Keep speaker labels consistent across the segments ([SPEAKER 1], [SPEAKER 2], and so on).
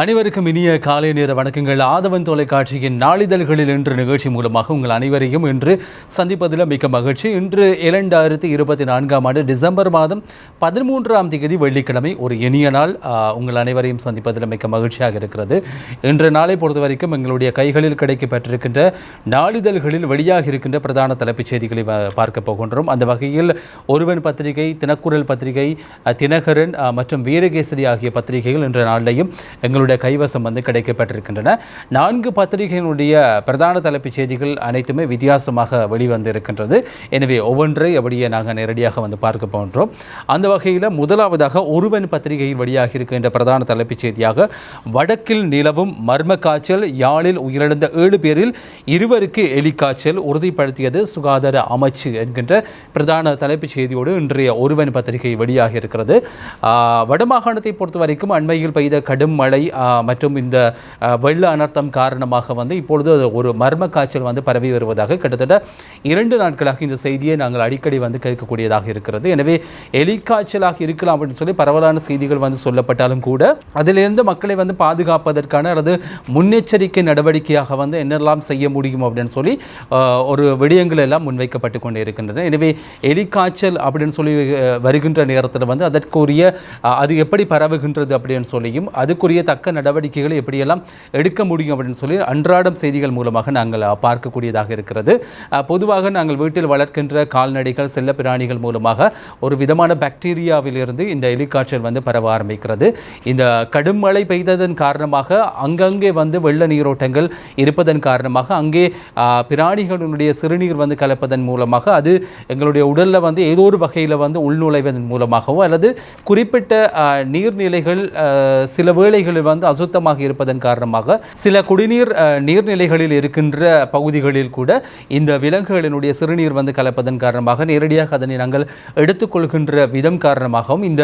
[SPEAKER 1] அனைவருக்கும் இனிய காலை நேர வணக்கங்கள். ஆதவன் தொலைக்காட்சியின் நாளிதழ்களில் இன்று நிகழ்ச்சி மூலமாக உங்கள் அனைவரையும் இன்று சந்திப்பதில் மிக்க மகிழ்ச்சி. இன்று இரண்டாயிரத்தி இருபத்தி நான்காம் ஆண்டு டிசம்பர் மாதம் பதிமூன்றாம் தேதி வெள்ளிக்கிழமை ஒரு இனிய நாள் உங்கள் அனைவரையும் சந்திப்பதில் மிக்க மகிழ்ச்சியாக இருக்கிறது. இன்று நாளை பொறுத்த வரைக்கும் எங்களுடைய கைகளில் கிடைக்கப்பட்டிருக்கின்ற நாளிதழ்களில் வெளியாக இருக்கின்ற பிரதான தலைப்புச் செய்திகளை பார்க்க போகின்றோம். அந்த வகையில் ஒருவன் பத்திரிகை தினக்குரல் பத்திரிகை தினகரன் மற்றும் வீரகேசரி ஆகிய பத்திரிகைகள் இன்ற நாளிலையும் எங்களுடைய கைவசம் வந்து கிடைக்கப்பட்டிருக்கின்றன. நான்கு பத்திரிகைகளுடைய பிரதான தலைப்புச் செய்திகள் அனைத்துமே வித்தியாசமாக வெளிவந்திருக்கின்றது. எனவே ஒவ்வொன்றை அப்படியே நாங்கள் நேரடியாக வந்து பார்க்க போன்றோம் அந்த வகையில் முதலாவதாக ஒருவன் பத்திரிகையில் வெளியாக இருக்கின்ற பிரதான தலைப்புச் செய்தியாக வடக்கில் நிலவும் மர்ம காய்ச்சல் யாழில் உயிரிழந்த ஏழு பேரில் இருவருக்கு எலிக்காய்ச்சல் உறுதிப்படுத்தியது சுகாதார அமைச்சு என்கின்ற பிரதான தலைப்புச் செய்தியோடு இன்றைய ஒருவன் பத்திரிகை வெளியாக இருக்கிறது. வடமாகாணத்தை பொறுத்த வரைக்கும் அண்மையில் பெய்த கடும் மழை மற்றும் இந்த வெள்ள அனர்த்தம் காரணமாக வந்து இப்பொழுது ஒரு மர்ம காய்ச்சல் வந்து பரவி வருவதாக கிட்டத்தட்ட இரண்டு நாட்களாக இந்த செய்தியை நாங்கள் அடிக்கடி வந்து கேட்கக்கூடியதாக இருக்கிறது. எனவே எலிக்காய்ச்சலாக இருக்கலாம் அப்படின்னு சொல்லி பரவலான செய்திகள் வந்து சொல்லப்பட்டாலும் கூட அதிலிருந்து மக்களை வந்து பாதுகாப்பதற்கான அல்லது முன்னெச்சரிக்கை நடவடிக்கையாக வந்து என்னெல்லாம் செய்ய முடியும் அப்படின்னு சொல்லி ஒரு விடயங்கள் எல்லாம் முன்வைக்கப்பட்டு கொண்டே இருக்கின்றன எனவே எலிக்காய்ச்சல் அப்படின்னு சொல்லி வருகின்ற நேரத்தில் வந்து அதற்குரிய அது எப்படி பரவுகின்றது அப்படின்னு சொல்லியும் அதுக்குரிய தக்க நடவடிக்கைகளை எப்படியெல்லாம் எடுக்க முடியும் அப்படின்னு சொல்லி அன்றாடம் செய்திகள் மூலமாக நாங்கள் பார்க்கக்கூடியதாக இருக்கிறது. பொதுவாக நாங்கள் வீட்டில் வளர்க்கின்ற கால்நடைகள் செல்ல பிராணிகள் மூலமாக ஒரு விதமான பாக்டீரியாவிலிருந்து இந்த எலிக்காய்ச்சல் வந்து பரவ ஆரம்பிக்கிறது. இந்த கடும் மழை பெய்ததன் காரணமாக அங்கங்கே வந்து வெள்ள நீரோட்டங்கள் இருப்பதன் காரணமாக அங்கே பிராணிகளுடைய சிறுநீர் வந்து கலப்பதன் மூலமாக அது எங்களுடைய உடலில் வந்து ஏதோ ஒரு வகையில் வந்து உள்நுழைவதன் மூலமாகவோ அல்லது குறிப்பிட்ட நீர்நிலைகள் சில வேளைகளில் வந்து அசுத்தமாக இருப்பதன் காரணமாக சில குடிநீர் நீர்நிலைகளில் இருக்கின்ற பகுதிகளில் கூட இந்த விலங்குகளினுடைய சிறுநீர் வந்து கலப்பதன் காரணமாக நேரடியாக அதனை நாங்கள் எடுத்துக்கொள்கின்ற விதம் காரணமாகவும் இந்த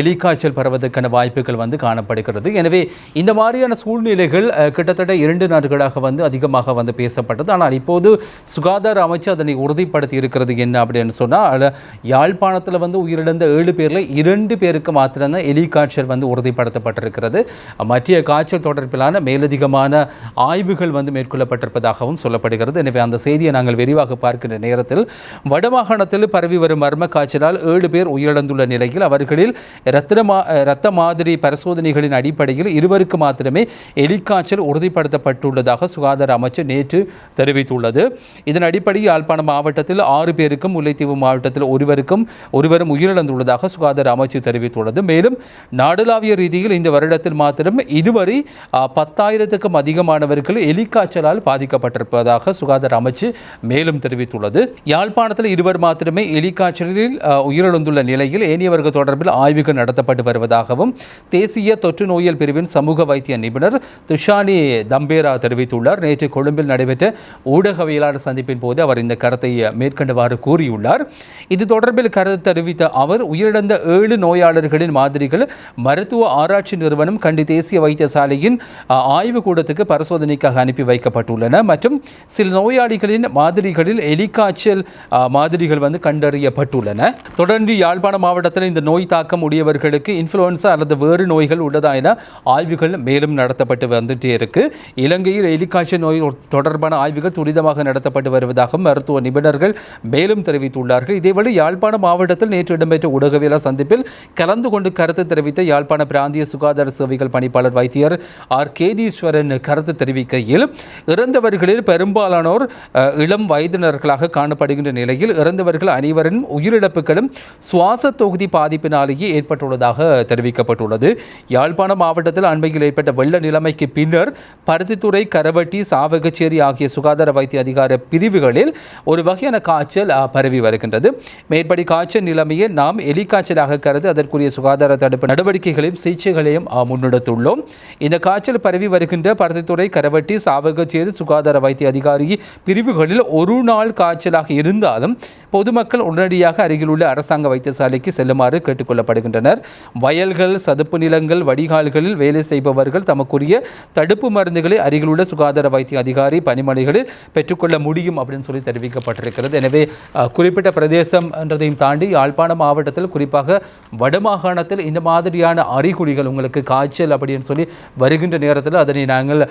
[SPEAKER 1] எலிக்காய்ச்சல் பரவதற்கான வாய்ப்புகள் வந்து காணப்படுகிறது. எனவே இந்த மாதிரியான சூழ்நிலைகள் கிட்டத்தட்ட இரண்டு நாடுகளாக வந்து அதிகமாக வந்து பேசப்பட்டது. ஆனால் இப்போது சுகாதார அமைச்சு அதனை உறுதிப்படுத்தி இருக்கிறது என்ன அப்படின்னு சொன்னால் யாழ்ப்பாணத்தில் வந்து உயிரிழந்த ஏழு பேரில் இரண்டு பேருக்கு மாத்திரம்தான் எலிக்காய்ச்சல் வந்து உறுதிப்படுத்தப்பட்டிருக்கிறது. மற்றிய காய்ச்சல் தொடர்பிலான மேலதிகமான ஆய்வுகள் வந்து மேற்கொள்ளப்பட்டிருப்பதாகவும் சொல்லப்படுகிறது. எனவே அந்த செய்தியை நாங்கள் விரிவாக பார்க்கின்ற நேரத்தில் வடமாகாணத்தில் பரவி வரும் மர்ம காய்ச்சலால் ஏழு பேர் உயிரிழந்துள்ள நிலையில் அவர்களில் இரத்த இரத்த மாதிரி பரிசோதனைகளின் அடிப்படையில் இருவருக்கு மாத்திரமே எலிக்காய்ச்சல் உறுதிப்படுத்தப்பட்டுள்ளதாக சுகாதார அமைச்சு நேற்று தெரிவித்துள்ளது. இதன் அடிப்படையில் யாழ்ப்பாணம் மாவட்டத்தில் ஆறு பேருக்கும் முல்லைத்தீவு மாவட்டத்தில் ஒருவருக்கும் ஒருவரும் உயிரிழந்துள்ளதாக சுகாதார அமைச்சு தெரிவித்துள்ளது. மேலும் நாடளாவிய ரீதியில் இந்த வருடத்தில் மாத்திரம் இதுவரை பத்தாயிரத்துக்கும் அதிகமானவர்கள் எலிக்காய்ச்சலால் பாதிக்கப்பட்டிருப்பதாக சுகாதார அமைச்சு மேலும் தெரிவித்துள்ளது. யாழ்ப்பாணத்தில் இருவர் மாத்திரமே எலிக்காய்ச்சலில் உயிரிழந்துள்ள நிலையில் ஏனியவர்கள் தொடர்பில் ஆய்வுகள் நடத்தப்பட்டு வருவதாகவும் தேசிய தொற்று நோயியல் பிரிவின் சமூக வைத்திய நிபுணர் துஷானி தம்பேரா தெரிவித்துள்ளார். நேற்று கொழும்பில் நடைபெற்ற ஊடகவியலாளர் சந்திப்பின் போது அவர் இந்த கருத்தை மேற்கண்டவாறு கூறியுள்ளார். இது தொடர்பில் கருத்து தெரிவித்த அவர் உயிரிழந்த ஏழு நோயாளர்களின் மாதிரிகள் மருத்துவ ஆராய்ச்சி நிறுவனம் கண்டி தேசிய வைத்தியசாலையின் அ, ஆய்வுக்கூடத்துக்கு பரிசோதனைக்காக அனுப்பி வைக்கப்பட்டுள்ளன. மற்றும் சில நோயாளிகளின் மாதிரிகளில் எலிக்காய்ச்சல் மாதிரிகள் வந்து கண்டறியப்பட்டுள்ளன. தொடர்ந்து யாழ்ப்பாண மாவட்டத்தில் இந்த நோய் தாக்கம் உடையவர்களுக்கு இன்ஃப்ளூயன்சா அல்லது வேறு நோய்கள் உள்ளதா என ஆய்வுகள் மேலும் நடத்தப்பட்டு வந்துட்டே இருக்கு. இலங்கையில் எலிக்காய்ச்சல் நோய் தொடர்பான ஆய்வுகள் துரிதமாக நடத்தப்பட்டு வருவதாக மருத்துவ நிபுணர்கள் மேலும் தெரிவித்துள்ளார்கள். இதேவேளை யாழ்ப்பாணம் மாவட்டத்தில் நேற்று இடம்பெற்ற ஊடகவியலா சந்திப்பில் கலந்து கொண்டு கருத்து தெரிவித்த யாழ்ப்பாண பிராந்திய சுகாதார சேவைகள் பணிப்பாளர் வைத்தியர் ஆர். கேதீஸ்வரன் கருத்து தெரிவிக்கையில் இறந்தவர்களில் பெரும்பாலானோர் இளம் வயதினர்களாக காணப்படுகின்ற நிலையில் இறந்தவர்கள் அனைவரின் உயிரிழப்புகளும் சுவாச தொகுதி பாதிப்பினாலேயே ஏற்பட்டுள்ளதாக தெரிவிக்கப்பட்டுள்ளது. யாழ்ப்பாணம் மாவட்டத்தில் அண்மையில் ஏற்பட்ட வெள்ள நிலைமைக்கு பின்னர் பருத்தித்துறை கரவட்டி சாவகச்சேரி ஆகிய சுகாதார வைத்திய அதிகார பிரிவுகளில் ஒரு வகையான காய்ச்சல் பரவி வருகின்றது. மேற்படி காய்ச்சல் நிலைமையை நாம் எலிக்காய்ச்சலாக கருது அதற்குரிய சுகாதார தடுப்பு நடவடிக்கைகளையும் சிகிச்சைகளையும் முன்னெடுத்துள்ளோம். முன்னெடுத்துள்ளோம் இந்த காய்ச்சல் பரவி வருகின்ற பருத்தித்துறை கரவட்டி சாவகச்சேரி சுகாதார வைத்திய அதிகாரி பிரிவுகளில் ஒரு நாள் காய்ச்சலாக இருந்தாலும் பொதுமக்கள் உடனடியாக அருகிலுள்ள அரசாங்க வைத்தியசாலைக்கு செல்லுமாறு கேட்டுக்கொள்ளப்படுகின்றனர். வயல்கள் சதுப்பு நிலங்கள் வடிகால்களில் வேலை செய்பவர்கள் தமக்குரிய தடுப்பு மருந்துகளை அருகிலுள்ள சுகாதார வைத்திய அதிகாரி பணிமனைகளில் பெற்றுக்கொள்ள முடியும் அப்படின்னு சொல்லி தெரிவிக்கப்பட்டிருக்கிறது. எனவே குறிப்பிட்ட பிரதேசம் என்றதையும் தாண்டி யாழ்ப்பாணம் மாவட்டத்தில் குறிப்பாக வடமாகாணத்தில் இந்த மாதிரியான அறிகுறிகள் உங்களுக்கு காய்ச்சல் அப்படி அப்படின்னு சொல்லி வருகின்ற நேரத்தில் அதனை நாங்கள்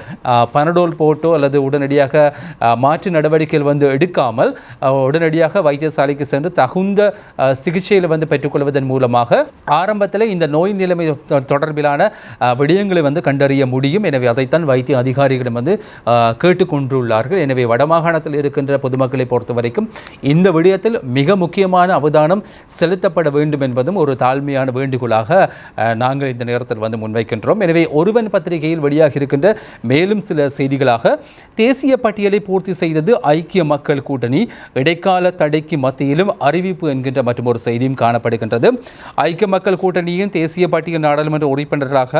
[SPEAKER 1] பனடோல் போட்டோ அல்லது உடனடியாக மாற்று நடவடிக்கைகள் வந்து எடுக்காமல் உடனடியாக வைத்தியசாலைக்கு சென்று தகுந்த சிகிச்சையில் வந்து பெற்றுக்கொள்வதன் மூலமாக ஆரம்பத்தில் இந்த நோய் நிலைமை தொடர்பிலான விடயங்களை வந்து கண்டறிய முடியும். எனவே அதைத்தான் வைத்திய அதிகாரிகளிடம் வந்து கேட்டுக்கொண்டுள்ளார்கள். எனவே வடமாகாணத்தில் இருக்கின்ற பொதுமக்களை பொறுத்த வரைக்கும் இந்த விடயத்தில் மிக முக்கியமான அவதானம் செலுத்தப்பட வேண்டும் என்பதும் ஒரு தாழ்மையான வேண்டுகோளாக நாங்கள் இந்த நேரத்தில் வந்து முன்வைக்கின்றோம். எனவே ஒருவன் பத்திரிகையில் வெளியாக இருக்கின்ற மேலும் சில செய்திகளாக தேசிய பட்டியலை பூர்த்தி செய்தது ஐக்கிய மக்கள் கூட்டணி இடைக்கால தடைக்கு மத்தியிலும் அறிவிப்பு என்கின்ற மற்றும் ஒரு செய்தியும் காணப்படுகின்றது. ஐக்கிய மக்கள் கூட்டணியின் தேசிய பட்டியல் நாடாளுமன்ற உறுப்பினராக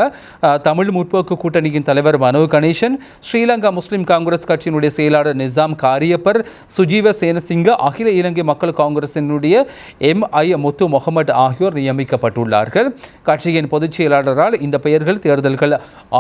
[SPEAKER 1] தமிழ் முற்போக்கு கூட்டணியின் தலைவர் மனோ கணேசன் ஸ்ரீலங்கா முஸ்லிம் காங்கிரஸ் கட்சியினுடைய செயலாளர் நிசாம் காரியப்பர் சுஜீவ சேனசிங்க அகில இலங்கை மக்கள் காங்கிரசினுடைய எம். ஐ. முத்து முகமது ஆகியோர் நியமிக்கப்பட்டுள்ளார்கள். கட்சியின் பொதுச் செயலாளரால் இந்த பெயர்கள் தேர்தல் ஒப்புதல்கள்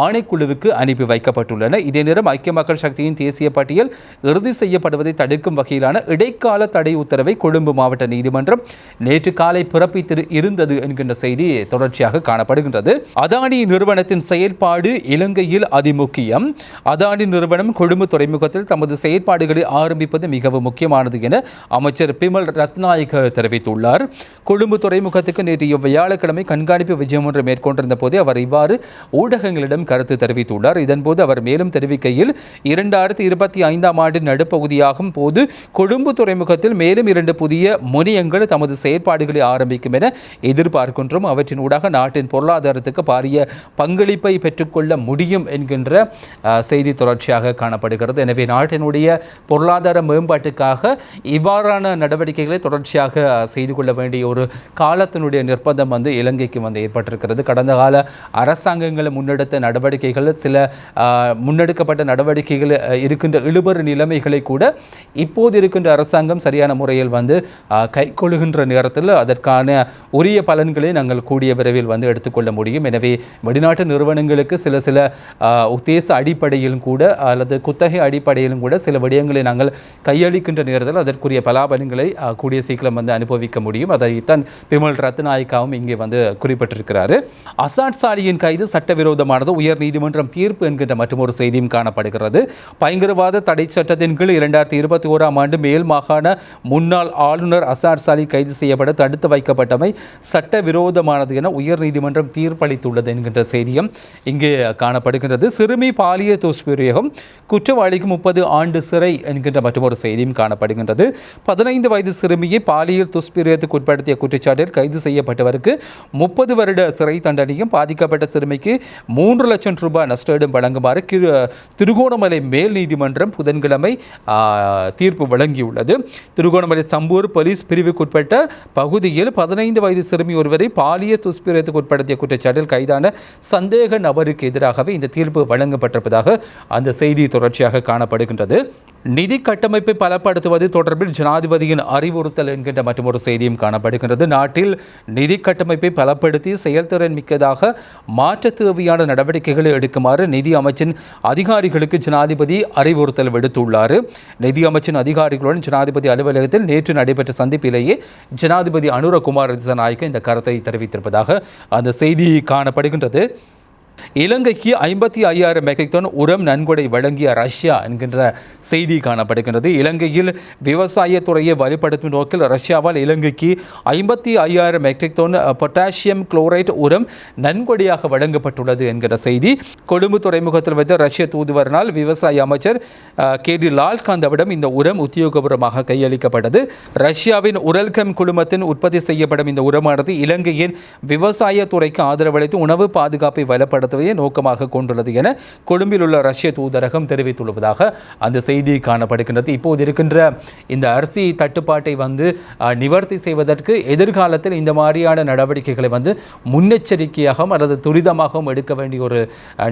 [SPEAKER 1] ஆணைக்குழுவுக்கு அனுப்பி வைக்கப்பட்டுள்ளன. இதே நேரம் ஐக்கிய மக்கள் சக்தியின் தேசிய பட்டியல் இறுதி செய்யப்படுவதை தடுக்கும் வகையிலான இடைக்கால தடை உத்தரவை கொழும்பு மாவட்ட நீதிமன்றம் நேற்று காலை பிறப்பித்து இருந்தது என்கின்ற செய்தி தொடர்ச்சியாக காணப்படுகின்றது. அதானி நிறுவனத்தின் செயல்பாடு இலங்கையில் அதிமுக்கியம். அதானி நிறுவனம் கொழும்பு துறைமுகத்தில் தமது செயல்பாடுகளை ஆரம்பிப்பது மிகவும் முக்கியமானது என அமைச்சர் பிமல் ரத்நாயக தெரிவித்துள்ளார். கொழும்பு துறைமுகத்துக்கு நேற்று வியாழக்கிழமை கண்காணிப்பு விஜயம் ஒன்று மேற்கொண்டிருந்த போதே அவர் இவ்வாறு ஊடகங்களிடம் கருத்து தெரிவித்துள்ளார். இதன்போது அவர் மேலும் தெரிவிக்கையில் இரண்டாயிரத்தி இருபத்தி ஐந்தாம் ஆண்டின் நடுப்பகுதியாகும் போது கொழும்பு துறைமுகத்தில் மேலும் இரண்டு புதிய முனையங்கள் தமது செயற்பாடுகளை ஆரம்பிக்கும் என எதிர்பார்க்கின்றோம். அவற்றின் ஊடாக நாட்டின் பொருளாதாரத்துக்கு பாரிய பங்களிப்பை பெற்றுக்கொள்ள முடியும் என்கின்ற செய்தி தொடர்ச்சியாக காணப்படுகிறது. எனவே நாட்டினுடைய பொருளாதார மேம்பாட்டுக்காக இவ்வாறான நடவடிக்கைகளை தொடர்ச்சியாக செய்து கொள்ள வேண்டிய ஒரு காலத்தினுடைய நிர்பந்தம் வந்து இலங்கைக்கு வந்து ஏற்பட்டிருக்கிறது. கடந்த கால அரசாங்கங்கள் முன்னெடுத்த நடவடிக்கைகள் சில முன்னெடுக்கப்பட்ட நடவடிக்கைகள் இருக்கின்ற இழுபறு நிலைமைகளை கூட இப்போது இருக்கின்ற அரசாங்கம் சரியான முறையில் வந்து அஹ், கைக்கொள்ளுகின்ற நேரத்தில் அதற்கான உரிய பலன்களை நாங்கள் கூடிய விரைவில் வந்து எடுத்துக்கொள்ள முடியும். எனவே வெளிநாட்டு நிறுவனங்களுக்கு சில சில உத்தேச அடிப்படையிலும் கூட அல்லது குத்தகை அடிப்படையிலும் கூட சில விடயங்களை நாங்கள் கையளிக்கின்ற நேரத்தில் அதற்குரிய பலாபலன்களை கூடிய சீக்கிரம் வந்து அனுபவிக்க முடியும். அதைத்தான் பிமல் ரத்நாயக்காவும் இங்கே வந்து குறிப்பிட்டிருக்கிறார். அசாட் சாலியின் கைது சட்ட சட்டவிரோதமானது உயர் நீதிமன்றம் தீர்ப்பு என்கின்ற மற்றொரு செய்தியும் காணப்படுகிறது. பயங்கரவாத தடை சட்டத்தின் கீழ் இரண்டாயிரத்தி இருபத்தி ஓராம் ஆண்டு மேல் மாகாண முன்னாள் ஆளுநர் அசார் சாலி கைது செய்யப்பட தடுத்து வைக்கப்பட்டமை சட்டவிரோதமானது என உயர் நீதிமன்றம் தீர்ப்பளித்துள்ளது என்கின்ற செய்தியும் இங்கே காணப்படுகின்றது. சிறுமி பாலிய துஷ்பிரயோகம் குற்றவாளிக்கு முப்பது ஆண்டு சிறை என்கின்ற மற்றொரு செய்தியும் காணப்படுகின்றது. பதினைந்து வயது சிறுமியை பாலியல் துஷ்பிரயத்துக்கு உட்படுத்திய குற்றச்சாட்டில் கைது செய்யப்பட்டவருக்கு முப்பது வருட சிறை தண்டனையும் பாதிக்கப்பட்ட சிறுமிக்கு மூன்று லட்சம் ரூபாய் நஷ்டஈடும் வழங்குமாறு கிரு திருகோணமலை மேல் நீதிமன்றம் புதன்கிழமை தீர்ப்பு வழங்கியுள்ளது. திருகோணமலை சம்பூர் போலீஸ் பிரிவுக்குட்பட்ட பகுதியில் பதினைந்து வயது சிறுமி ஒருவரை பாலிய துஷ்பிரயத்துக்கு உட்படுத்திய குற்றச்சாட்டில் கைதான சந்தேக நபருக்கு எதிராகவே இந்த தீர்ப்பு வழங்கப்பட்டிருப்பதாக அந்த செய்தி தொடர்ச்சியாக காணப்படுகின்றது. நிதி கட்டமைப்பை பலப்படுத்துவது தொடர்பில் ஜனாதிபதியின் அறிவுறுத்தல் என்கின்ற மற்றொரு செய்தியும் காணப்படுகின்றது. நாட்டில் நிதி கட்டமைப்பை பலப்படுத்தி செயல்திறன் மிக்கதாக மாற்ற தேவையான நடவடிக்கைகளை எடுக்குமாறு நிதி அமைச்சின் அதிகாரிகளுக்கு ஜனாதிபதி அறிவுறுத்தல் விடுத்துள்ளார். நிதி அமைச்சின் அதிகாரிகளுடன் ஜனாதிபதி அலுவலகத்தில் நேற்று நடைபெற்ற சந்திப்பிலேயே ஜனாதிபதி அனுரகுமார் திசநாயக்க இந்த கருத்தை தெரிவித்திருப்பதாக அந்த செய்தி காணப்படுகின்றது. இலங்கைக்கு ஐம்பத்தி ஐயாயிரம் மெட்ரிக் டன் உரம் நன்கொடை வழங்கிய ரஷ்யா என்கின்ற செய்தி காணப்படுகின்றது. இலங்கையில் விவசாயத்துறையை வலுப்படுத்தும் நோக்கில் ரஷ்யாவால் இலங்கைக்கு ஐம்பத்தி ஐயாயிரம் மெட்ரிக் டன் பொட்டாசியம் குளோரைட் உரம் நன்கொடையாக வழங்கப்பட்டுள்ளது என்கிற செய்தி. கொழும்பு துறைமுகத்தில் வைத்த ரஷ்ய தூதுவரனால் விவசாய அமைச்சர் கே டி லால்காந்தவிடம் இந்த உரம் உத்தியோகபூர்வமாக கையளிக்கப்பட்டது. ரஷ்யாவின் உரல்கம் குழுமத்தின் உற்பத்தி செய்யப்படும் இந்த உரமானது இலங்கையின் விவசாய துறைக்கு ஆதரவளித்து உணவு பாதுகாப்பை நடத்துவதையே நோக்கமாக கொண்டுள்ளது என கொழும்பில் உள்ள ரஷ்ய தூதரகம் தெரிவித்துள்ளதாக அந்த செய்தி காணப்படுகின்றது. இப்போது இருக்கின்ற இந்த அரிசி தட்டுப்பாட்டை வந்து நிவர்த்தி செய்வதற்கு எதிர்காலத்தில் இந்த மாதிரியான நடவடிக்கைகளை வந்து முன்னெச்சரிக்கையாகவும் அல்லது துரிதமாகவும் எடுக்க வேண்டிய ஒரு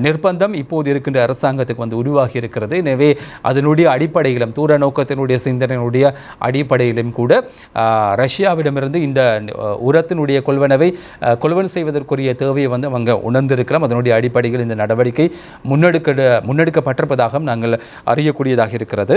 [SPEAKER 1] நிர்பந்தம் இப்போது இருக்கின்ற அரசாங்கத்துக்கு வந்து உருவாகி இருக்கிறது. எனவே அதனுடைய அடிப்படையிலும் தூர நோக்கத்தினுடைய சிந்தனையினுடைய அடிப்படையிலும் கூட ரஷ்யாவிடமிருந்து இந்த உரத்தினுடைய கொள்வனவை கொள்வன் செய்வதற்குரிய தேவையை வந்து அவங்க உணர்ந்திருக்கலாம் அதனுடைய அதனுடைய அடிப்படையில் இந்த நடவடிக்கை முன்னெடுக்க முன்னெடுக்கப்பட்டிருப்பதாக நாங்கள் அறியக்கூடியதாக இருக்கிறது.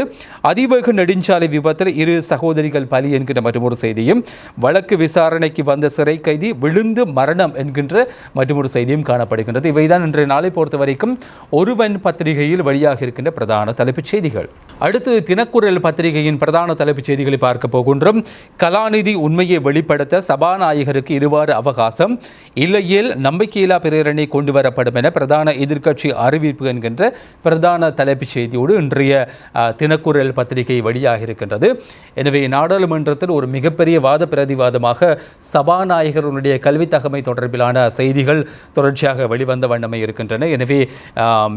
[SPEAKER 1] அதிவேக நெடுஞ்சாலை விபத்தில் இரு சகோதரிகள் பலி என்கின்ற மற்றொரு செய்தியும் வழக்கு விசாரணைக்கு வந்த சிறை கைதி விழுந்து மரணம் என்கின்ற மற்றொரு செய்தியும் காணப்படுகின்றது. இவைதான் இன்றைய நாளை பொறுத்த வரைக்கும் ஒருவன் பத்திரிகையில் வெளியாக இருக்கின்ற பிரதான தலைப்புச் செய்திகள். அடுத்து தினக்குரல் பத்திரிகையின் பிரதான தலைப்புச் செய்திகளை பார்க்க போகின்றோம். கலாநிதி உண்மையை வெளிப்படுத்த சபாநாயகருக்கு இருவாறு அவகாசம். இல்லையில் நம்பிக்கையில்லா பிரேரணை கொண்டுவர வெளியிடப்படும் என பிரதான எதிர்க்கட்சி அறிவிப்பு என்கின்ற பிரதான தலைப்புச் செய்தியோடு இன்றைய தினக்குரல் பத்திரிகை வெளியாக இருக்கின்றது. எனவே நாடாளுமன்றத்தில் ஒரு மிகப்பெரிய வாத பிரதிவாதமாக சபாநாயகருடைய கல்வி தகமை தொடர்பிலான செய்திகள் தொடர்ச்சியாக வெளிவந்த வண்ணமே இருக்கின்றன. எனவே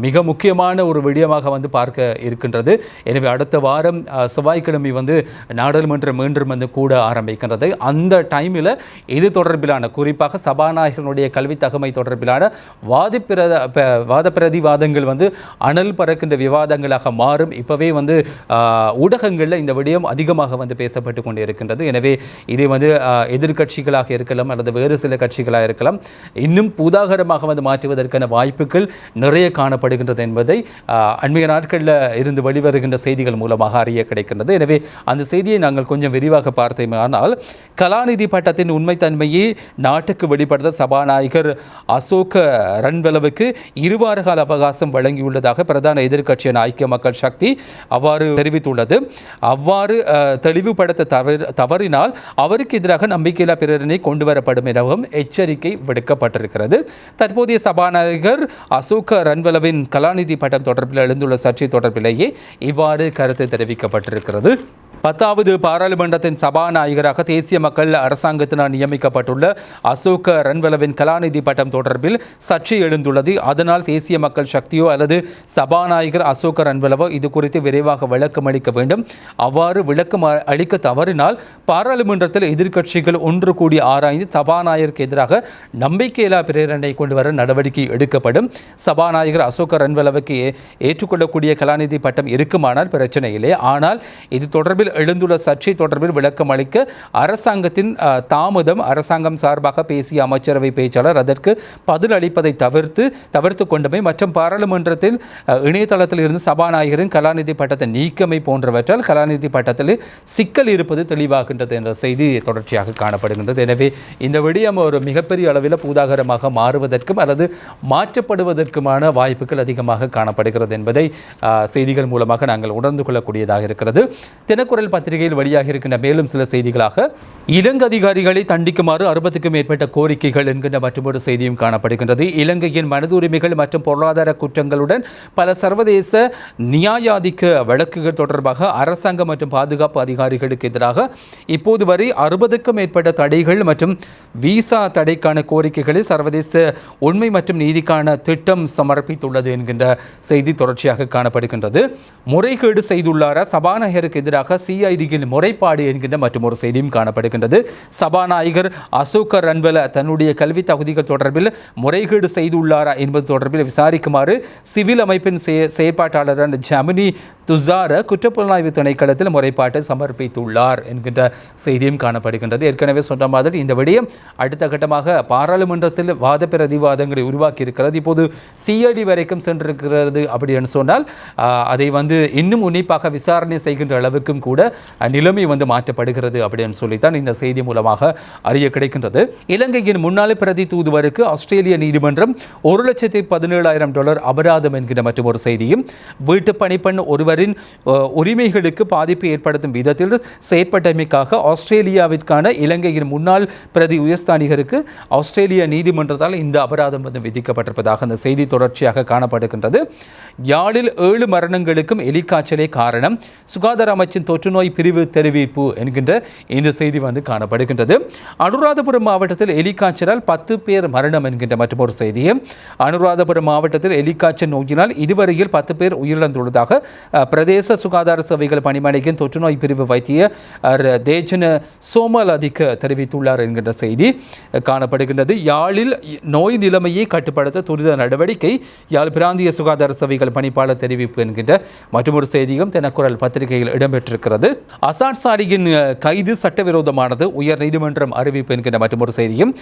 [SPEAKER 1] மிக முக்கியமான ஒரு விடயமாக வந்து பார்க்க இருக்கின்றது. எனவே அடுத்த வாரம் செவ்வாய்க்கிழமை வந்து நாடாளுமன்றம் மீண்டும் வந்து கூட ஆரம்பிக்கின்றது. அந்த டைமில் இது தொடர்பிலான குறிப்பாக சபாநாயகனுடைய கல்வி தகமை தொடர்பிலான வாத பிரத வாத பிரதிவாதங்கள் வந்து அனல் பறக்கின்ற விவாதங்களாக மாறும். இப்போவே வந்து ஊடகங்களில் இந்த விடயம் அதிகமாக வந்து பேசப்பட்டு கொண்டு இருக்கின்றது எனவே இதை வந்து எதிர்கட்சிகளாக எதிர்க்கட்சிகளாக இருக்கலாம் அல்லது வேறு சில கட்சிகளாக இருக்கலாம் இன்னும் பூதாகரமாக வந்து மாற்றுவதற்கான வாய்ப்புகள் நிறைய காணப்படுகின்றது என்பதை அண்மைய நாட்களில் இருந்து வெளிவருகின்ற செய்திகள் மூலமாக அறிய கிடைக்கின்றது. எனவே அந்த செய்தியை நாங்கள் கொஞ்சம் விரிவாக பார்த்தோமானால் கலாநிதி பட்டத்தின் உண்மைத்தன்மையை நாட்டுக்கு வெளிப்படுத்த சபாநாயகர் அசோக ரன்வலவுக்கு இருவார கால அவகாசம் வழங்கியுள்ளதாக பிரதான எதிர்க்கட்சியான ஐக்கிய மக்கள் சக்தி அவ்வாறு தெரிவித்துள்ளது. அவ்வாறு தெளிவுபடுத்த தவறு தவறினால் அவருக்கு எதிராக நம்பிக்கையில்லா பிரேரணை கொண்டு வரப்படும் எனவும் எச்சரிக்கை விடுக்கப்பட்டிருக்கிறது. தற்போதைய சபாநாயகர் அசோக ரன்வலவின் கலாநிதி பட்டம் தொடர்பில் எழுந்துள்ள சர்ச்சை தொடர்பிலேயே இவ்வாறு கருத்து தெரிவிக்கப்பட்டிருக்கிறது. பத்தாவது பாராளுமன்றத்தின் சபாநாயகராக தேசிய மக்கள் அரசாங்கத்தினால் நியமிக்கப்பட்டுள்ள அசோக ரன்வலவின் கலாநிதி பட்டம் தொடர்பில் சர்ச்சை எழுந்துள்ளது. அதனால் தேசிய மக்கள் சக்தியோ அல்லது சபாநாயகர் அசோக ரன்வலவோ இது குறித்து விரைவாக விளக்கம் அளிக்க வேண்டும். அவ்வாறு விளக்கம் அளிக்க தவறினால் பாராளுமன்றத்தில் எதிர்க்கட்சிகள் ஒன்று கூடி ஆராய்ந்து சபாநாயகருக்கு எதிராக நம்பிக்கையில்லா பிரேரணை கொண்டு வர நடவடிக்கை எடுக்கப்படும். சபாநாயகர் அசோக ரன்வலவுக்கு ஏற்றுக்கொள்ளக்கூடிய கலாநிதி பட்டம் இருக்குமானால் பிரச்சனை இல்லை. ஆனால் இது தொடர்பில் எழுந்துள்ள சர்ச்சை தொடர்பில் விளக்கம் அளிக்க அரசாங்கத்தின் தாமதம் அரசாங்கம் சார்பாக பேசிய அமைச்சரவை பேச்சாளர் அதற்கு பதில் அளிப்பதை தவிர்த்து தவிர்த்து கொண்டமை மற்றும் பாராளுமன்றத்தில் இணையதளத்தில் இருந்து சபாநாயகரின் கலாநிதி பட்டத்தை நீக்கமை போன்றவற்றால் கலாநிதி பட்டத்தில் சிக்கல் இருப்பது தெளிவாகின்றது என்ற செய்தி தொடர்ச்சியாக காணப்படுகின்றது. எனவே இந்த விடயம் ஒரு மிகப்பெரிய அளவில் பூதாகரமாக மாறுவதற்கும் அல்லது மாற்றப்படுவதற்குமான வாய்ப்புகள் அதிகமாக காணப்படுகிறது என்பதை செய்திகள் மூலமாக நாங்கள் உணர்ந்து கொள்ளக்கூடியதாக இருக்கிறது. தினக்குரல் பத்திரிகையில் வெளியாக இருக்கின்ற மேலும் சில செய்திகளாக இலங்கை அதிகாரிகளை தண்டிக்குமாறு அறுபதுக்கும் மேற்பட்ட கோரிக்கைகள் என்கின்ற மற்றொரு செய்தியும் காணப்படுகின்றது. இலங்கையின் மனித உரிமைகள் மற்றும் பொருளாதார குற்றங்களுடன் பல சர்வதேச நியாயாதிக்க வழக்குகள் தொடர்பாக அரசாங்கம் மற்றும் பாதுகாப்பு அதிகாரிகளுக்கு எதிராக இப்போது வரை அறுபதுக்கும் மேற்பட்ட தடைகள் மற்றும் விசா தடைக்கான கோரிக்கைகளை சர்வதேச உண்மை மற்றும் நீதிக்கான திட்டம் சமர்ப்பித்துள்ளது என்கின்ற செய்தி தொடர்ச்சியாக காணப்படுகின்றது. முறைகேடு செய்துள்ளாரா? சபாநாயகருக்கு எதிராக சிஐடியின் முறைப்பாடு என்கின்ற மற்றும் ஒரு செய்தியும் காணப்படுகின்றது. சபாநாயகர் அசோக ரன்வல தன்னுடைய கல்வி தகுதிகள் தொடர்பில் முறைகேடு செய்து செய்துள்ளாரா என்பது தொடர்பில் விசாரிக்குமாறு சிவில் அமைப்பின் செய- செயற்பாட்டாளரான ஜமினி துசார குற்றப்புலனாய்வு திணைக்களத்தில் முறைப்பாட்டை சமர்ப்பித்துள்ளார் என்கின்ற செய்தியும் காணப்படுகின்றது. ஏற்கனவே சொன்ன மாதிரி இந்த விடயம் அடுத்த கட்டமாக பாராளுமன்றத்தில் வாத பிரதிவாதங்களை உருவாக்கி இருக்கிறது இப்போது சிஐடி வரைக்கும் சென்றிருக்கிறது அப்படின்னு சொன்னால் அதை வந்து இன்னும் உன்னிப்பாக விசாரணை செய்கின்ற அளவுக்கும் கூட நிலைமை வந்து மாற்றப்படுகிறது அப்படின்னு சொல்லித்தான் இந்த செய்தி மூலமாக அறிய கிடைக்கின்றது. இலங்கையின் முன்னாள் பிரதி தூதுவருக்கு ஆஸ்திரேலிய நீதிமன்றம் ஒரு லட்சத்தி பதினேழாயிரம் டாலர் அபராதம் என்கிற மற்றொரு செய்தியும் வீட்டு பணிப்பெண் ஒருவரின் உரிமைகளுக்கு பாதிப்பு ஏற்படுத்தும் விதத்தில் செயற்பட்டமைக்காக ஆஸ்திரேலியாவிற்கான இலங்கையின் முன்னாள் பிரதி உயர்ஸ்தானிகருக்கு ஆஸ்திரேலிய நீதிமன்றத்தால் இந்த அபராதம் வந்து விதிக்கப்பட்டிருப்பதாக அந்த செய்தி தொடர்ச்சியாக காணப்படுகின்றது. யாழில் ஏழு மரணங்களுக்கும் எலிக்காய்ச்சலே காரணம். சுகாதார அமைச்சின் தொற்றுநோய் பிரிவு தெரிவிப்பு என்கின்ற இந்த செய்தி வந்து காணப்படுகின்றது. அனுராதபுரம் மாவட்டத்தில் எலிக்காய்ச்சலால் பத்து பேர் மரணம் என்கின்ற மற்றொரு செய்தியும் அனுராதபுரம் மாவட்டத்தில் எலிக்காய்ச்சல் நோயினால் இதுவரையில் பத்து பேர் உயிரிழந்துள்ளதாக பிரதேச சுகாதார சேவைகள் பணிமனையின் தொற்றுநோய் பிரிவு வைத்திய தேஜன சோமல் அதிக தெரிவித்துள்ளார் என்கின்ற செய்தி காணப்படுகின்றது. யாழில் நோய் நிலைமையை கட்டுப்படுத்த துரித நடவடிக்கை யாழ் பிராந்திய சுகாதார சேவைகள் பணிப்பாளர் தெரிவிப்பு என்கின்ற மற்றொரு செய்தியும் தினக்குரல் பத்திரிகையில் இடம்பெற்றிருக்கிறது. அசாட் சாடியின் கைது சட்டவிரோதமானது உயர் நீதிமன்றம் அறிவிப்பு என்கின்ற மற்றொரு செய்தியும்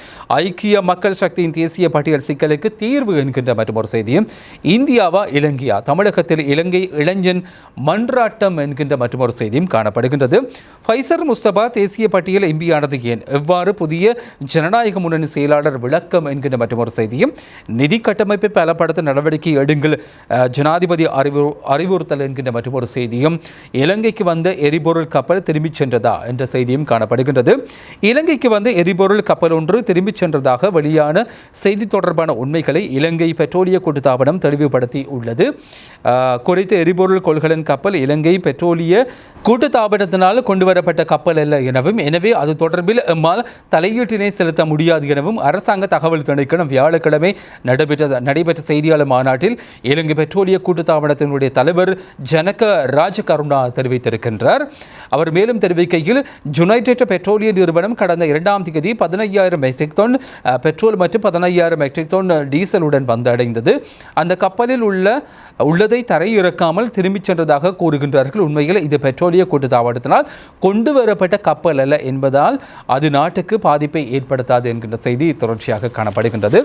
[SPEAKER 1] ஐக்கிய மக்கள் சக்தியின் தேசிய பட்டியல் சிக்கலை பிரச்சனைக்கு தீர்வு என்கின்ற மற்றொரு செய்தியும் இந்தியாவா இலங்கையா? தமிழகத்தில் இலங்கை இளைஞன் மன்றாட்டம் என்கின்ற மற்றொரு செய்தியும் காணப்படுகின்றது. ஃபைசர் முஸ்தபா தேசிய பட்டியல் எம்பியானது ஏன்? எவ்வாறு புதிய ஜனநாயக முன்னணி செயலாளர் விளக்கம் என்கின்ற மற்றொரு செய்தியும் நிதி கட்டமைப்பை பலப்படுத்த நடவடிக்கை எடுங்கள் ஜனாதிபதி அறிவு அறிவுறுத்தல் என்கின்ற மற்றொரு செய்தியும் இலங்கைக்கு வந்த எரிபொருள் கப்பல் திரும்பிச் சென்றதா என்ற செய்தியும் காணப்படுகின்றது. இலங்கைக்கு வந்த எரிபொருள் கப்பல் ஒன்று திரும்பிச் சென்றதாக வெளியான செய்தி தொடர்பான உண்மைகளை இலங்கை பெட்ரோலிய கூட்டுத்தாபனம் தெளிவுபடுத்தி உள்ளது. குறித்த எரிபொருள் கொள்கலன் கப்பல் இலங்கை பெட்ரோலிய கூட்டுத்தாபனத்தினால் கொண்டுவரப்பட்ட கப்பல் அல்ல எனவும் எனவே அது தொடர்பில் எம்மால் தலையீட்டினை செலுத்த முடியாது எனவும் அரசாங்க தகவல் திணைக்களம் வியாழக்கிழமை நடைபெற்ற நடைபெற்ற செய்தியாளர் மாநாட்டில் இலங்கை பெட்ரோலிய கூட்டுத்தாபனத்தினுடைய தலைவர் ஜனக ராஜகருணா தெரிவித்திருக்கின்றார். அவர் மேலும் தெரிவிக்கையில் யுனைடெட் பெட்ரோலிய நிறுவனம் கடந்த இரண்டாம் தேதி பதினையாயிரம் மெட்ரிக் டன் பெட்ரோல் மற்றும் பதினையாயிரம் மெட்ரிக் டன் டீசலுடன் வந்தடைந்தது. அந்த கப்பலில் உள்ள உள்ளதை தரையிறக்காமல் திரும்பிச் சென்றதாக கூறுகின்றார்கள். உண்மையில் இது பெட்ரோலிய கூட்டுத்தாபனத்தினால் கொண்டு வரப்பட்ட கப்பல் அல்ல என்பதால் அது நாட்டுக்கு பாதிப்பை ஏற்படுத்தாது என்கின்ற செய்தி தொடர்ச்சியாக காணப்படுகின்றது.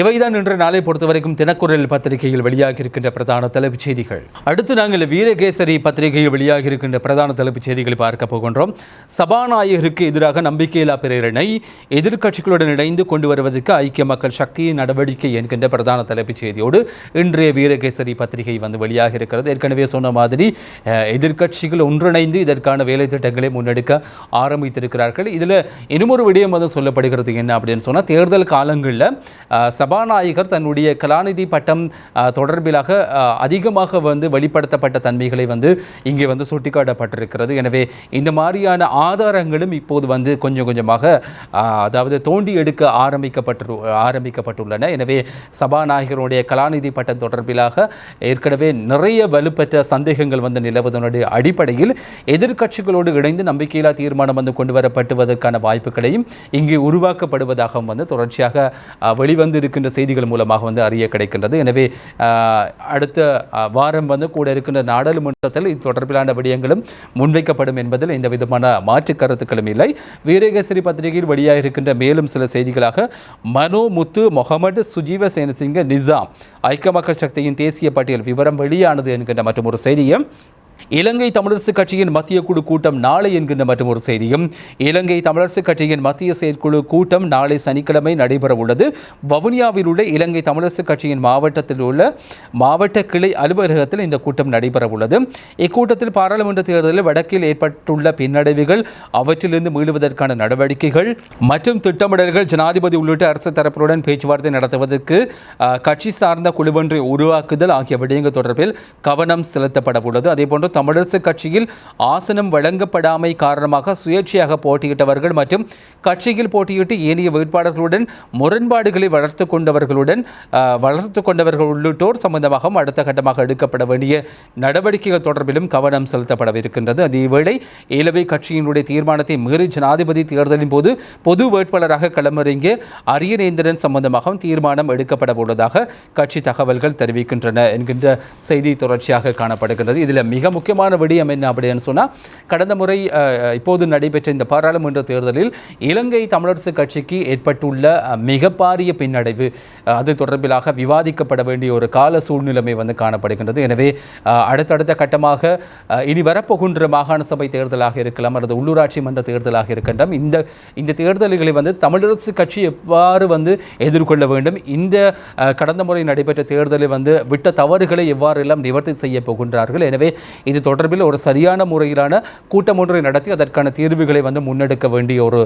[SPEAKER 1] இவைதான் இன்று நாளை பொறுத்தவரைக்கும் தினக்குரல் பத்திரிகையில் வெளியாகி இருக்கின்ற பிரதான தலைப்புச் செய்திகள். அடுத்து நாங்கள் வீரகேசரி பத்திரிகையில் வெளியாகி இருக்கின்ற பிரதான தலைப்புச் செய்திகளை பார்க்க போகின்றோம். சபாநாயகருக்கு எதிராக நம்பிக்கையில்லா பிரேரணை எதிர்க்கட்சிகளுடன் இணைந்து கொண்டு வருவதற்கு ஐக்கிய மக்கள் சக்தியின் நடவடிக்கை என்கின்ற பிரதான தலைப்புச் செய்தியோடு இன்றைய வீரகேசரி பத்திரிகை பத்திரிகை வந்து வெளியாக இருக்கிறது. ஏற்கனவே சொன்ன மாதிரி எதிர்கட்சிகள் எதிர்க்கட்சிகள் ஒன்றிணைந்து இதற்கான வேலை திட்டங்களை முன்னெடுக்க ஆரம்பித்திருக்கிறார்கள். இதில் இன்னுமொரு விடயம் வந்து சொல்லப்படுகிறது என்ன அப்படின்னு சொன்னால் தேர்தல் காலங்களில் சபாநாயகர் தன்னுடைய கலாநிதி பட்டம் தொடர்பிலாக அதிகமாக வந்து வெளிப்படுத்தப்பட்ட தன்மைகளை வந்து இங்கே வந்து சுட்டிக்காட்டப்பட்டிருக்கிறது. எனவே இந்த மாதிரியான ஆதாரங்களும் இப்போது வந்து கொஞ்சம் கொஞ்சமாக அதாவது தோண்டி எடுக்க ஆரம்பிக்கப்பட்டு ஆரம்பிக்கப்பட்டுள்ளன. எனவே சபாநாயகருடைய கலாநிதி பட்டம் தொடர்பிலாக ஏற்கனவே நிறைய வலுப்பெற்ற சந்தேகங்கள் வந்து நிலவுவதனுடைய அடிப்படையில் எதிர்க்கட்சிகளோடு இணைந்து நம்பிக்கையில்லா தீர்மானம் வந்து கொண்டு வரப்பட்டுவதற்கான வாய்ப்புகளையும் இங்கு உருவாக்கப்படுவதாகவும் வந்து தொடர்ச்சியாக வெளிவந்து இருக்கின்ற செய்திகள் மூலமாக வந்து அறிய கிடைக்கின்றது. எனவே அடுத்த வாரம் வந்து கூட இருக்கின்ற நாடாளுமன்றத்தில் இது தொடர்பிலான விடயங்களும் முன்வைக்கப்படும் என்பதில் எந்த விதமான மாற்று கருத்துக்களும் இல்லை. வீரகேசரி பத்திரிகையில் வெளியாக இருக்கின்ற மேலும் சில செய்திகளாக மனோ முத்து முகமது சுஜீவ சேனசிங்க நிசாம் ஐக்கிய மக்கள் சக்தியின் தேசிய பட்டியல் விவரம் வெளியானது என்கின்ற மற்றும் ஒரு செய்தியும் இலங்கை தமிழரசுக் கட்சியின் மத்திய குழு கூட்டம் நாளை என்கின்ற மற்றும் ஒரு செய்தியும் இலங்கை தமிழரசுக் கட்சியின் மத்திய செயற்குழு கூட்டம் நாளை சனிக்கிழமை நடைபெற உள்ளது வவுனியாவில் உள்ள இலங்கை தமிழரசுக் கட்சியின் மாவட்டத்தில் உள்ள மாவட்ட கிளை அலுவலகத்தில் இந்த கூட்டம் நடைபெற உள்ளது இக்கூட்டத்தில் பாராளுமன்ற தேர்தலில் வடக்கில் ஏற்பட்டுள்ள பின்னடைவுகள் அவற்றிலிருந்து மீளுவதற்கான நடவடிக்கைகள் மற்றும் திட்டமிடல்கள் ஜனாதிபதி உள்ளிட்ட அரசு தரப்புடன் பேச்சுவார்த்தை நடத்துவதற்கு அஹ், கட்சி சார்ந்த குழுவொன்றை உருவாக்குதல் ஆகிய விடயங்கள் தொடர்பில் கவனம் செலுத்தப்பட உள்ளது அதேபோன்று தமிழரசு கட்சியில் ஆசனம் வழங்கப்படாமை காரணமாக சுயேட்சையாக போட்டியிட்டவர்கள் மற்றும் கட்சியில் போட்டியிட்டு ஏனைய வேட்பாளர்களுடன் முரண்பாடுகளை வளர்த்து கொண்டவர்களுடன் வளர்த்து கொண்டவர்கள் உள்ளிட்டோர் சம்பந்தமாகவும் அடுத்த கட்டமாக எடுக்கப்பட வேண்டிய நடவடிக்கைகள் தொடர்பிலும் கவனம் செலுத்தப்படவிருக்கின்றது. அதேவேளை இலவை கட்சியினுடைய தீர்மானத்தை மீறி ஜனாதிபதி தேர்தலின் போது பொது வேட்பாளராக களமிறங்கிய அரியநேந்திரன் சம்பந்தமாகவும் தீர்மானம் எடுக்கப்பட உள்ளதாக கட்சி தகவல்கள் தெரிவிக்கின்றன என்கின்ற செய்தி தொடர்ச்சியாக காணப்படுகின்றது. இதில் மிக முக்கியமான விடயம் என்ன அப்படின்னு சொன்னால் கடந்த முறை இப்போது நடைபெற்ற இந்த பாராளுமன்ற தேர்தலில் இலங்கை தமிழரசு கட்சிக்கு ஏற்பட்டுள்ள மிகப்பாரிய பின்னடைவு அது தொடர்பிலாக விவாதிக்கப்பட வேண்டிய ஒரு கால சூழ்நிலைமை வந்து காணப்படுகின்றது. எனவே அடுத்தடுத்த கட்டமாக இனி வரப்போகின்ற மாகாண சபை தேர்தலாக இருக்கலாம் அல்லது உள்ளூராட்சி மன்ற தேர்தலாக இருக்கின்றோம். இந்த இந்த தேர்தல்களை வந்து தமிழரசு கட்சி எவ்வாறு வந்து எதிர்கொள்ள வேண்டும்? இந்த கடந்த முறை நடைபெற்ற தேர்தலில் வந்து விட்ட தவறுகளை எவ்வாறெல்லாம் நிவர்த்தி செய்ய போகின்றார்கள்? எனவே இது தொடர்பில் ஒரு சரியான முறையிலான கூட்டம் ஒன்றை நடத்தி அதற்கான தீர்வுகளை வந்து முன்னெடுக்க வேண்டிய ஒரு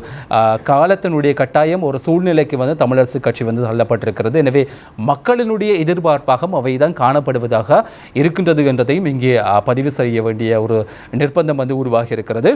[SPEAKER 1] காலத்தினுடைய கட்டாயம் ஒரு சூழ்நிலைக்கு வந்து தமிழரசு கட்சி வந்து தள்ளப்பட்டிருக்கிறது. எனவே மக்களினுடைய எதிர்பார்ப்பாகவும் அவைதான் காணப்படுவதாக இருக்கின்றது என்றதையும் இங்கே பதிவு செய்ய வேண்டிய ஒரு நிர்பந்தம் வந்து உருவாகி இருக்கிறது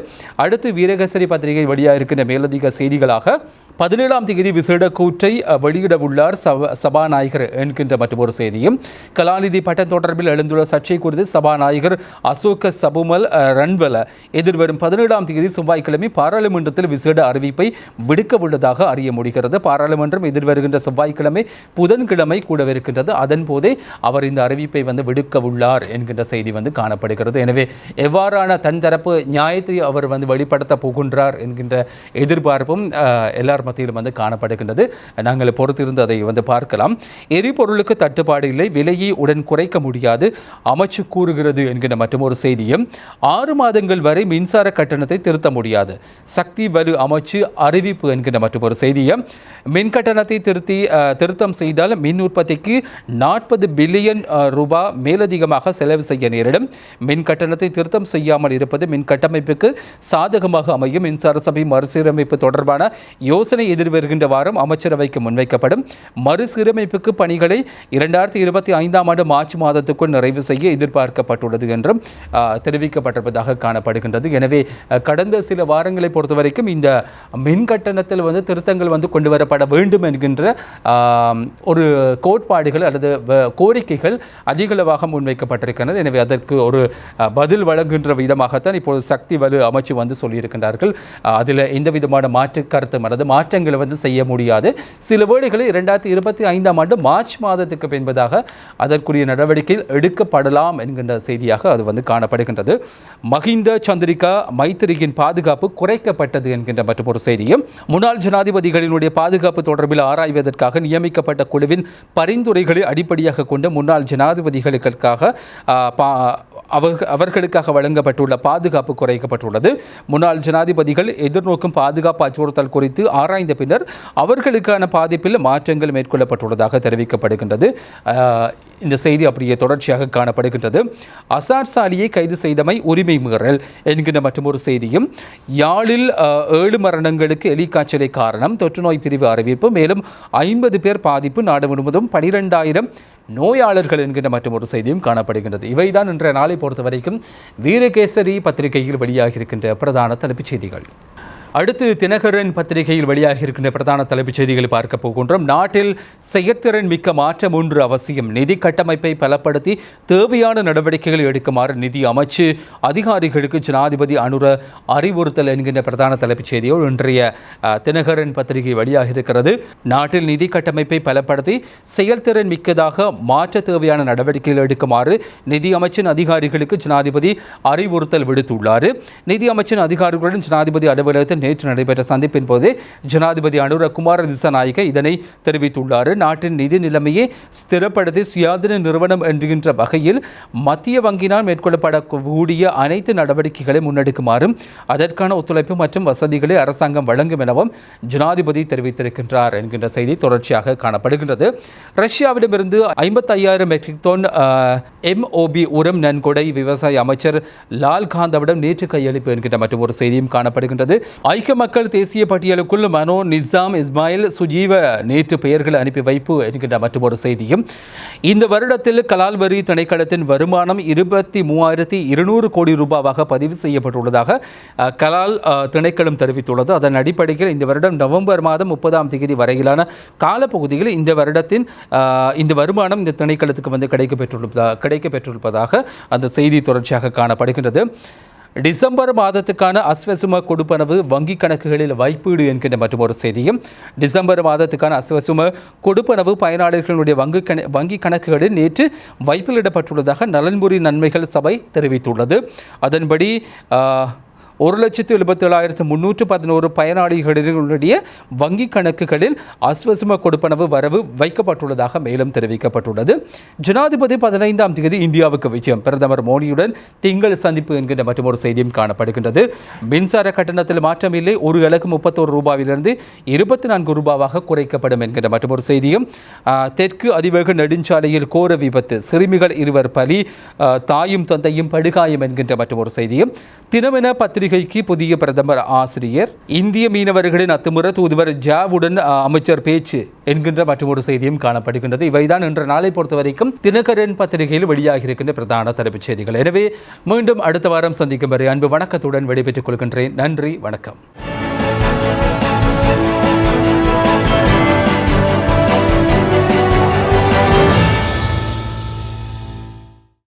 [SPEAKER 1] அடுத்து வீரகசரி பத்திரிகை வழியாக இருக்கின்ற மேலதிக செய்திகளாக பதினேழாம் தேதி விசேட கூற்றை வெளியிடவுள்ளார் சப சபாநாயகர். என்கின்ற மற்றொரு செய்தியும் கலாநிதி பட்டம் தொடர்பில் எழுந்துள்ள சர்ச்சை குறித்து சபாநாயகர் அசோக சபுமல் ரன்வல எதிர்வரும் பதினேழாம் தேதி செவ்வாய்க்கிழமை பாராளுமன்றத்தில் விசேட அறிவிப்பை விடுக்க உள்ளதாக அறிய முடிகிறது. பாராளுமன்றம் எதிர்வருகின்ற செவ்வாய்க்கிழமை புதன்கிழமை கூடவிருக்கின்றது. அதன் போதே அவர் இந்த அறிவிப்பை வந்து விடுக்க உள்ளார் என்கின்ற செய்தி வந்து காணப்படுகிறது. எனவே எவ்வாறான தன் தரப்பு நியாயத்தை அவர் வந்து வெளிப்படுத்த போகின்றார் என்கின்ற எதிர்பார்ப்பும் எல்லாரும் மத்தியிலும் வந்து காணப்படுகின்றது. நாங்கள் பொறுத்திருந்து அதை வந்து பார்க்கலாம். எரிபொருளுக்கு தட்டுப்பாடு இல்லை விலையை உடன் குறைக்க முடியாது அமைச்சு கூறுகிறது என்கிற மற்றொரு செய்தியும் ஆறு மாதங்கள் வரை மின்சார கட்டணத்தை திருத்த முடியாது. சக்தி வலு அமைச்சு அறிவிப்பு என்கிற மற்றொரு செய்தியும் மின் கட்டணத்தை திருத்தி திருத்தம் செய்தால் மின் உற்பத்திக்கு நாற்பது பில்லியன் ரூபாய் மேலதிகமாக செலவு செய்ய நேரிடும். மின் கட்டணத்தை திருத்தம் செய்யாமல் இருப்பது மின் கட்டமைப்புக்கு சாதகமாக அமையும். மின்சார சபை மறுசீரமைப்பு தொடர்பான யோசனை எதிர்வருகின்ற வாரம் அமைச்சரவைக்கு முன்வைக்கப்படும். மறுசீரமைப்புக்கு பணிகளை இரண்டாயிரத்தி இருபத்தி ஐந்தாம் ஆண்டு மார்ச் மாதத்துக்குள் நிறைவு செய்ய எதிர்பார்க்கப்பட்டுள்ளது என்றும் தெரிவிக்கப்பட்டிருப்பதாக காணப்படுகின்றது. எனவே கடந்த சில வாரங்களை பொறுத்தவரைக்கும் இந்த மின் கட்டணத்தில் வந்து திருத்தங்கள் வந்து கொண்டு வரப்பட வேண்டும் என்கின்ற ஒரு கோட்பாடுகள் அல்லது கோரிக்கைகள் அதிகளவாக முன்வைக்கப்பட்டிருக்கிறது எனவே அதற்கு ஒரு பதில் வழங்குகின்ற விதமாகத்தான் இப்போது சக்தி வலு அமைச்சு வந்து சொல்லியிருக்கின்றார்கள். அதில் எந்த விதமான மாற்று கருத்தும் அல்லது மாற்றங்களை வந்து செய்ய முடியாது. சில வேளைகளில் இரண்டாயிரத்தி இருபத்தி ஐந்தாம் ஆண்டு மார்ச் மாதத்துக்கு பின்பதாக அதற்குரிய நடவடிக்கைகள் எடுக்கப்படலாம் என்கின்ற செய்தியாக அது வந்து காணப்படுகின்றது. மஹிந்த சந்திரிகா மைத்திரியின் பாதுகாப்பு குறைக்கப்பட்டது என்கின்ற மற்றொரு செய்தியும் முன்னாள் ஜனாதிபதிகளினுடைய பாதுகாப்பு தொடர்பில் ஆராய்வதற்காக நியமிக்கப்பட்ட குழுவின் பரிந்துரைகளை அடிப்படையாக கொண்டு முன்னாள் ஜனாதிபதிகளுக்காக பா- அவர்களுக்காக வழங்கப்பட்டுள்ள பாதுகாப்பு குறைக்கப்பட்டுள்ளது. முன்னாள் ஜனாதிபதிகள் எதிர்நோக்கும் பாதுகாப்பு அச்சுறுத்தல் குறித்து ஆராய்ந்த பின்னர் அவர்களுக்கான பாதிப்பில் மாற்றங்கள் மேற்கொள்ளப்பட்டுள்ளதாக தெரிவிக்கப்படுகின்றது. இந்த செய்தி அப்படியே தொடர்ச்சியாக காணப்படுகின்றது. அசார் சாலியை கைது செய்தமை உரிமை மீறல் என்கின்ற மற்றொரு செய்தியும் யாழில் ஏழு மரணங்களுக்கு எலிக்காய்ச்சலை காரணம் தொற்றுநோய் பிரிவு அறிவிப்பு மேலும் ஐம்பது பேர் பாதிப்பு நாடு முழுவதும் பனிரெண்டாயிரம் நோயாளர்கள் என்கின்ற மற்றொரு செய்தியும் காணப்படுகின்றது. இவைதான் இன்றைய நாளை பொறுத்த வரைக்கும் வீரகேசரி பத்திரிகையில் வெளியாகியிருக்கின்ற பிரதான தலைப்புச் செய்திகள். அடுத்து தினகரன் பத்திரிகையில் வெளியாகி இருக்கின்ற பிரதான தலைப்புச் செய்திகளை பார்க்க போகின்றோம். நாட்டில் செயற்திறன் மிக்க மாற்றம் ஒன்று அவசியம். நிதி கட்டமைப்பை பலப்படுத்தி தேவையான நடவடிக்கைகளை எடுக்குமாறு நிதி அமைச்சு அதிகாரிகளுக்கு ஜனாதிபதி அனுர அறிவுறுத்தல் என்கின்ற பிரதான தலைப்புச் செய்தியோடு இன்றைய தினகரன் பத்திரிகை வெளியாகி இருக்கிறது. நாட்டில் நிதி கட்டமைப்பை பலப்படுத்தி செயல்திறன் மிக்கதாக மாற்ற தேவையான நடவடிக்கைகள் எடுக்குமாறு நிதி அமைச்சின் அதிகாரிகளுக்கு ஜனாதிபதி அறிவுறுத்தல் விடுத்துள்ளார். நிதி அமைச்சின் அதிகாரிகளுடன் ஜனாதிபதி அலுவலகத்தில் நேற்று நடைபெற்ற சந்திப்பின் போது ஜனாதிபதி அனுரகுமார் திசநாயக இதனை தெரிவித்துள்ளார். நாட்டின் நிதி நிலைமையை ஸ்திரப்படுத்தி சுயாதீன நிறுவனம் என்கின்ற வகையில் மத்திய வங்கியினால் மேற்கொள்ளப்படக்கூடிய அனைத்து நடவடிக்கைகளை முன்னெடுக்குமாறும் அதற்கான ஒத்துழைப்பு மற்றும் வசதிகளை அரசாங்கம் வழங்கும் எனவும் ஜனாதிபதி தெரிவித்திருக்கின்றார் என்கின்ற செய்தி தொடர்ச்சியாக காணப்படுகின்றது. ரஷ்யாவிடமிருந்து ஐம்பத்தையாயிரம் மெட்ரிக் டன் எம்ஓபி உரம் நன்கொடை விவசாய அமைச்சர் லால்காந்தவிடம் நேற்று கையளிப்பு என்கின்ற மற்றும் ஒரு செய்தியும் காணப்படுகின்றது. ஐக்கிய மக்கள் தேசிய பட்டியலுக்குள் மனோ நிசாம் இஸ்மாயில் சுஜீவ நேற்று பெயர்கள் அனுப்பி வைப்பு என்கின்ற மற்றொரு செய்தியும். இந்த வருடத்தில் கலால் வரி திணைக்களத்தின் வருமானம் இருபத்தி மூவாயிரத்தி இருநூறு கோடி ரூபாவாக பதிவு செய்யப்பட்டுள்ளதாக கலால் திணைக்களம் தெரிவித்துள்ளது. அதன் அடிப்படையில் இந்த வருடம் நவம்பர் மாதம் முப்பதாம் தேதி வரையிலான காலப்பகுதியில் இந்த வருடத்தின் இந்த வருமானம் இந்த திணைக்களத்துக்கு வந்து கிடைக்கப்பெற்றுள்ளதா கிடைக்கப்பெற்றிருப்பதாக அந்த செய்தி தொடர்ச்சியாக காணப்படுகின்றது. டிசம்பர் மாதத்துக்கான அஸ்வசும கொடுப்பனவு வங்கி கணக்குகளில் வைப்பீடு என்கின்ற மற்றும் ஒரு செய்தியும் டிசம்பர் மாதத்துக்கான அஸ்வசும கொடுப்பனவு பயனாளர்களுடைய வங்கி கண வங்கி கணக்குகளில் நேற்று வைப்பிலிடப்பட்டுள்ளதாக நலன்புரி நன்மைகள் சபை தெரிவித்துள்ளது. அதன்படி ஒரு லட்சத்து எழுபத்தேழாயிரத்து முன்னூற்று பதினோரு பயனாளிகளினுடைய வங்கி கணக்குகளில் அஸ்வசும கொடுப்பனவு வரவு வைக்கப்பட்டுள்ளதாக மேலும் தெரிவிக்கப்பட்டுள்ளது. ஜனாதிபதி பதினைந்தாம் தேதி இந்தியாவுக்கு விஜயம். பிரதமர் மோடியுடன் திங்கள் சந்திப்பு என்கின்ற மற்றொரு செய்தியும் காணப்படுகின்றது. மின்சார கட்டணத்தில் மாற்றமில்லை. ஒரு இலக்கு முப்பத்தோரு ரூபாவிலிருந்து இருபத்தி நான்கு ரூபாவாக குறைக்கப்படும் என்கின்ற மற்றொரு செய்தியும் தெற்கு அதிவேக நெடுஞ்சாலையில் கோர விபத்து சிறுமிகள் இருவர் பலி தாயும் தந்தையும் படுகாயம் என்கின்ற மற்றொரு செய்தியும். தினமென பத்திரிகைக்கு புதிய பிரதமர் ஆசிரியர். இந்திய மீனவர்களின் அத்துமுறை தூதுவர் ஜாவுடன் அமைச்சர் பேச்சு என்கின்ற மற்றொரு செய்தியும் காணப்படுகின்றது. இவைதான் இன்று நாளை பொறுத்த வரைக்கும் தினகரன் பத்திரிகையில் வெளியாக இருக்கின்ற பிரதான தலைப்புச் செய்திகள். எனவே மீண்டும் அடுத்த வாரம் சந்திக்கும் வரை அன்பு வணக்கத்துடன் விடைபெற்றுக் கொள்கின்றேன். நன்றி வணக்கம்.